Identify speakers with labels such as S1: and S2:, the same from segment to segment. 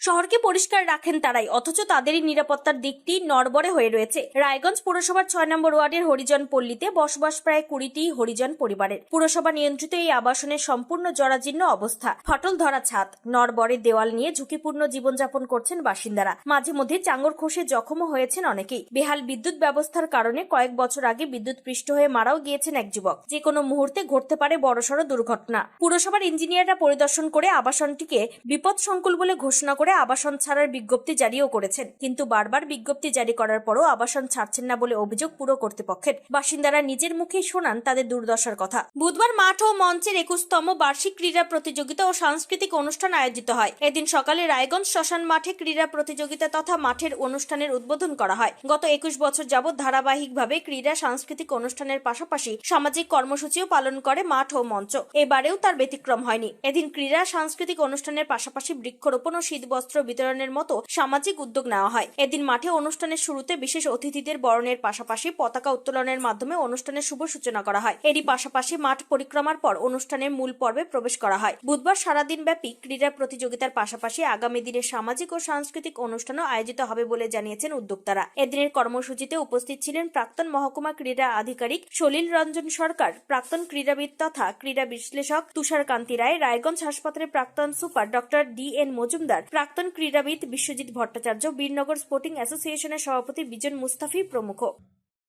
S1: শহরকে পরিষ্কার রাখেন তারাই, অথচ তাদেরই নিরাপত্তার দিকটি নড়বড়ে হয়ে রয়েছে। রায়গঞ্জ পুরসভার ছয় নম্বর ওয়ার্ডের হরিজন পল্লীতে বসবাস প্রায় কুড়িটি হরিজন পরিবারের। পুরসভা নিয়ন্ত্রিত এই আবাসনের সম্পূর্ণ জরাজীর্ণ অবস্থা। ফাটল ধরা ছাদ, নড়বড়ে দেওয়াল নিয়ে ঝুঁকিপূর্ণ জীবনযাপন করছেন বাসিন্দারা। মাঝে মধ্যে চাঙ্গর খসে জখমও হয়েছেন অনেকেই। বেহাল বিদ্যুৎ ব্যবস্থার কারণে কয়েক বছর আগে বিদ্যুৎ পৃষ্ঠ হয়ে মারাও গিয়েছেন এক যুবক। যে কোনো মুহূর্তে ঘটতে পারে বড়সড় দুর্ঘটনা। পুরসভার ইঞ্জিনিয়াররা পরিদর্শন করে আবাসনটিকে বিপদ সংকুল বলে ঘোষণা করে আবাসন ছাড়ার বিজ্ঞপ্তি জারিও করেছেন। কিন্তু বারবার বিজ্ঞপ্তি জারি করার পরও আবাসন ছাড়ছেন না বলে অভিযোগ পুরো কর্তৃপক্ষের। বাসিন্দারা নিজের মুখেই শোনান তাদের দুর্দশার কথা। বুধবার মাঠ ও মঞ্চের একুশতম বার্ষিক ক্রীড়া প্রতিযোগিতা ও সাংস্কৃতিক অনুষ্ঠান আয়োজিত হয়। এদিন সকালে রায়গঞ্জ শ্মশান মাঠে ক্রীড়া প্রতিযোগিতা তথা মাঠের অনুষ্ঠানের উদ্বোধন করা হয়। গত একুশ বছর যাবৎ ধারাবাহিকভাবে ক্রীড়া সাংস্কৃতিক অনুষ্ঠানের পাশাপাশি সামাজিক কর্মসূচিও পালন করে মাঠ ও মঞ্চ। এবারেও তার ব্যতিক্রম হয়নি। এদিন ক্রীড়া সাংস্কৃতিক অনুষ্ঠানের পাশাপাশি বৃক্ষরোপণ ও শীতবস্ত্র বিতরণের মতো সামাজিক উদ্যোগ নেওয়া হয়। এদিন মাঠে অনুষ্ঠানের শুরুতে বিশেষ অতিথিদের বরণের পাশাপাশি পতাকা উত্তোলনের মাধ্যমে অনুষ্ঠানের শুভ সূচনা করা হয়। এরই পাশাপাশি মাঠ পরিক্রমার পর অনুষ্ঠানের মূল পর্বে প্রবেশ করা হয়। বুধবার সারাদিন ব্যাপী ক্রীড়া প্রতিযোগিতার পাশাপাশি আগামী দিনে সামাজিক ও সাংস্কৃতিক অনুষ্ঠানও আয়োজিত হবে বলে জানিয়েছেন উদ্যোক্তারা। এদিনের কর্মসূচিতে উপস্থিত ছিলেন প্রাক্তন মহকুমা ক্রীড়া আধিকারিক সলিল রঞ্জন সরকার, প্রাক্তন ক্রীড়াবিদ তথা ক্রীড়া বিশ্লেষক তুষার কান্তি রায়, রায়গঞ্জ হাসপাতালের প্রাক্তন super doctor D N Majumdar প্রাক্তন ক্রীড়াবিদ বিশ্বজিৎ ভট্টাচার্য বীরনগর স্পোর্টিং অ্যাসোসিয়েশনের সভাপতি বিজন মুস্তাফি প্রমুখ।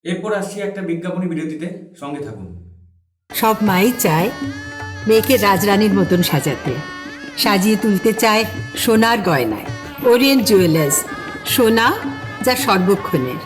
S2: এরপর আসছি একটা বিজ্ঞাপনী বিরতিতে সঙ্গে থাকুন।
S3: সব মাই চায় মেয়েকে রাজরানীর মতন সাজাতে। সাজিয়ে তুলতে চায় সোনার গয়নায়। ওরিয়েন্ট জুয়েলার্স সোনা যা সর্বক্ষণের।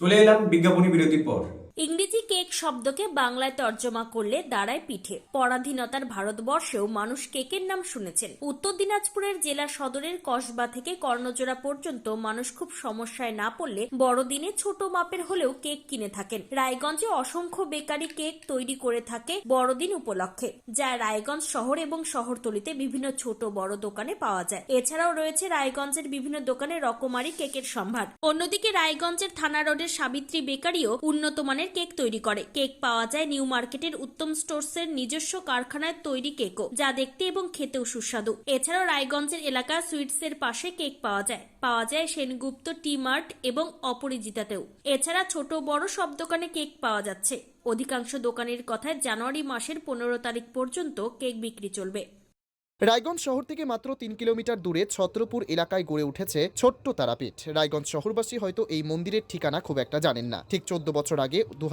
S2: চলে এলাম বিজ্ঞাপনী বিরতির পর।
S1: ইংরেজি কেক শব্দকে বাংলায় তর্জমা করলে দাঁড়ায় পিঠে। পরাধীনতার ভারতবর্ষেও মানুষ কেকের নাম শুনেছেন। উত্তর দিনাজপুরের জেলা সদরের কসবা থেকে কর্ণজোড়া পর্যন্ত মানুষ খুব সমস্যায় না পড়লে বড়দিনে ছোট মাপের হলেও কেক কিনে থাকেন। রায়গঞ্জে অসংখ্য বেকারি কেক তৈরি করে থাকে বড়দিন উপলক্ষে, যা রায়গঞ্জ শহর এবং শহরতলিতে বিভিন্ন ছোট বড় দোকানে পাওয়া যায়। এছাড়াও রয়েছে রায়গঞ্জের বিভিন্ন দোকানে রকমারি কেকের সম্ভার। অন্যদিকে রায়গঞ্জের থানা রোডের সাবিত্রী বেকারিও উন্নত মানের কেক তৈরি করে। কেক পাওয়া যায় নিউ মার্কেটের উত্তম স্টোরসের নিজস্ব কারখানায় তৈরি কেকও, যা দেখতে এবং খেতেও সুস্বাদু। এছাড়াও রায়গঞ্জের এলাকার সুইটসের পাশে কেক পাওয়া যায়। পাওয়া যায় সেনগুপ্ত টি মার্ট এবং অপরিজিতাতেও। এছাড়া ছোট বড় সব দোকানে কেক পাওয়া যাচ্ছে। অধিকাংশ দোকানের কথায় জানুয়ারি মাসের পনেরো তারিখ পর্যন্ত কেক বিক্রি চলবে।
S4: রায়গঞ্জ শহর থেকে মাত্র তিন কিলোমিটার দূরে ছত্রপুর এলাকায় গড়ে উঠেছে ছোট্ট তারাপীঠ। রায়গঞ্জ শহরবাসী হয়তো এই মন্দিরের ঠিকানা খুব একটা জানেন না। ঠিক চোদ্দ বছর আগে দু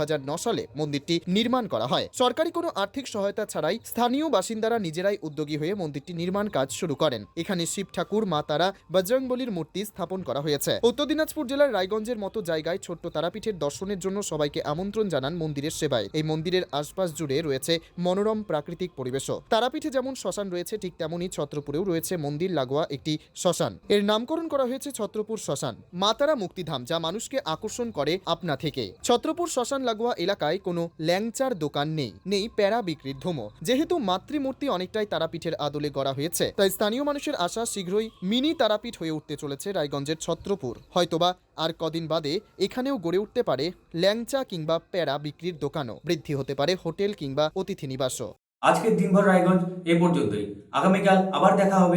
S4: সালে মন্দিরটি নির্মাণ করা হয়। সরকারি কোনো আর্থিক সহায়তা ছাড়াই স্থানীয় বাসিন্দারা নিজেরাই উদ্যোগী হয়ে মন্দিরটি নির্মাণ কাজ শুরু করেন। এখানে শিব ঠাকুর, মা তারা বজরংবলির মূর্তি স্থাপন করা হয়েছে। উত্তর দিনাজপুর জেলার রায়গঞ্জের মতো জায়গায় ছোট্ট তারাপীঠের দর্শনের জন্য সবাইকে আমন্ত্রণ জানান মন্দিরের সেবায়। এই মন্দিরের আশপাশ জুড়ে রয়েছে মনোরম প্রাকৃতিক পরিবেশও। তারাপীঠে যেমন শ্মশান রয়েছে, ঠিক তেমনই ছত্রপুরেও রয়েছে মন্দির লাগোয়া একটি শ্মশান। এর নামকরণ করা হয়েছে ছত্রপুর শ্মশান। মাতারা মুক্তিধাম, যা মানুষকে আকর্ষণ করে আপনা থেকে। ছত্রপুর শ্মশান লাগোয়া এলাকায় কোনো ল্যাংচার দোকান নেই নেই প্যারা বিক্রির ধুমো। যেহেতু মাতৃমূর্তি অনেকটাই তারাপীঠের আদলে গড়া হয়েছে, তাই স্থানীয় মানুষের আশা শীঘ্রই মিনি তারাপীঠ হয়ে উঠতে চলেছে রায়গঞ্জের ছত্রপুর। হয়তোবা আর কদিন বাদে এখানেও গড়ে উঠতে পারে ল্যাংচা কিংবা প্যারা বিক্রির দোকানও। বৃদ্ধি হতে পারে হোটেল কিংবা অতিথি নিবাসও।
S2: আজকের দিনভর রায়গঞ্জ এ পর্যন্তই। আগামীকাল আবার দেখা হবে।